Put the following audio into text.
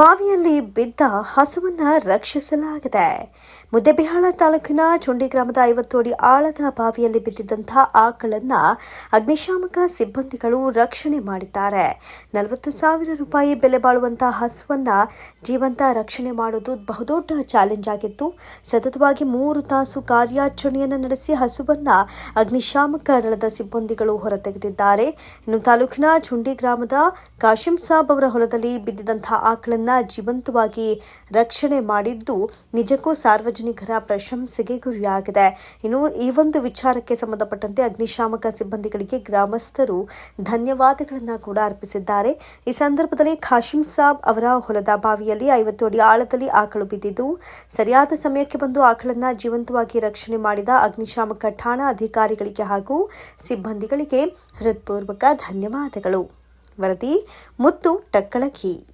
ಬಾವಿಯಲ್ಲಿ ಬಿದ್ದ ಹಸುವನ್ನ ರಕ್ಷಿಸಲಾಗಿದೆ. ಮುದ್ದೆಬಿಹಾಳ ತಾಲೂಕಿನ ಚುಂಡಿ ಗ್ರಾಮದ ಐವತ್ತು ಅಡಿ ಆಳದ ಬಾವಿಯಲ್ಲಿ ಬಿದ್ದಿದ್ದಂತಹ ಆಕಳನ್ನ ಅಗ್ನಿಶಾಮಕ ಸಿಬ್ಬಂದಿಗಳು ರಕ್ಷಣೆ ಮಾಡಿದ್ದಾರೆ. ನಲವತ್ತು ಸಾವಿರ ರೂಪಾಯಿ ಬೆಲೆ ಬಾಳುವಂತಹ ಹಸುವನ್ನ ಜೀವಂತ ರಕ್ಷಣೆ ಮಾಡೋದು ಬಹುದೊಡ್ಡ ಚಾಲೆಂಜ್ ಆಗಿತ್ತು. ಸತತವಾಗಿ ಮೂರು ತಾಸು ಕಾರ್ಯಾಚರಣೆಯನ್ನು ನಡೆಸಿ ಹಸುವನ್ನ ಅಗ್ನಿಶಾಮಕ ದಳದ ಸಿಬ್ಬಂದಿಗಳು ಹೊರತೆಗೆದಿದ್ದಾರೆ. ಇನ್ನು ತಾಲೂಕಿನ ಚುಂಡಿ ಗ್ರಾಮದ ಕಾಶಿಂ ಸಾಬ್ ಅವರ ಹೊಲದಲ್ಲಿ ಬಿದ್ದಿದ್ದಂತಹ ಆಕಳನ್ನ ಜೀವಂತವಾಗಿ ರಕ್ಷಣೆ ಮಾಡಿದ್ದು ನಿಜಕ್ಕೂ ಸಾರ್ವಜನಿಕರ ಪ್ರಶಂಸೆಗೆ ಗುರಿಯಾಗಿದೆ. ಇನ್ನು ಈ ಒಂದು ವಿಚಾರಕ್ಕೆ ಸಂಬಂಧಪಟ್ಟಂತೆ ಅಗ್ನಿಶಾಮಕ ಸಿಬ್ಬಂದಿಗಳಿಗೆ ಗ್ರಾಮಸ್ಥರು ಧನ್ಯವಾದಗಳನ್ನು ಕೂಡ ಅರ್ಪಿಸಿದ್ದಾರೆ. ಈ ಸಂದರ್ಭದಲ್ಲಿ ಖಾಶಿಂ ಸಾಬ್ ಅವರ ಹೊಲದ ಬಾವಿಯಲ್ಲಿ ಐವತ್ತು ಅಡಿ ಆಳದಲ್ಲಿ ಆಕಳು ಬಿದ್ದಿದ್ದು, ಸರಿಯಾದ ಸಮಯಕ್ಕೆ ಬಂದು ಆಕಳನ್ನ ಜೀವಂತವಾಗಿ ರಕ್ಷಣೆ ಮಾಡಿದ ಅಗ್ನಿಶಾಮಕ ಠಾಣಾ ಅಧಿಕಾರಿಗಳಿಗೆ ಹಾಗೂ ಸಿಬ್ಬಂದಿಗಳಿಗೆ ಹೃತ್ಪೂರ್ವಕ ಧನ್ಯವಾದಗಳು. ವರದಿ ಮುತ್ತು ಟಕ್ಕಳಕಿ.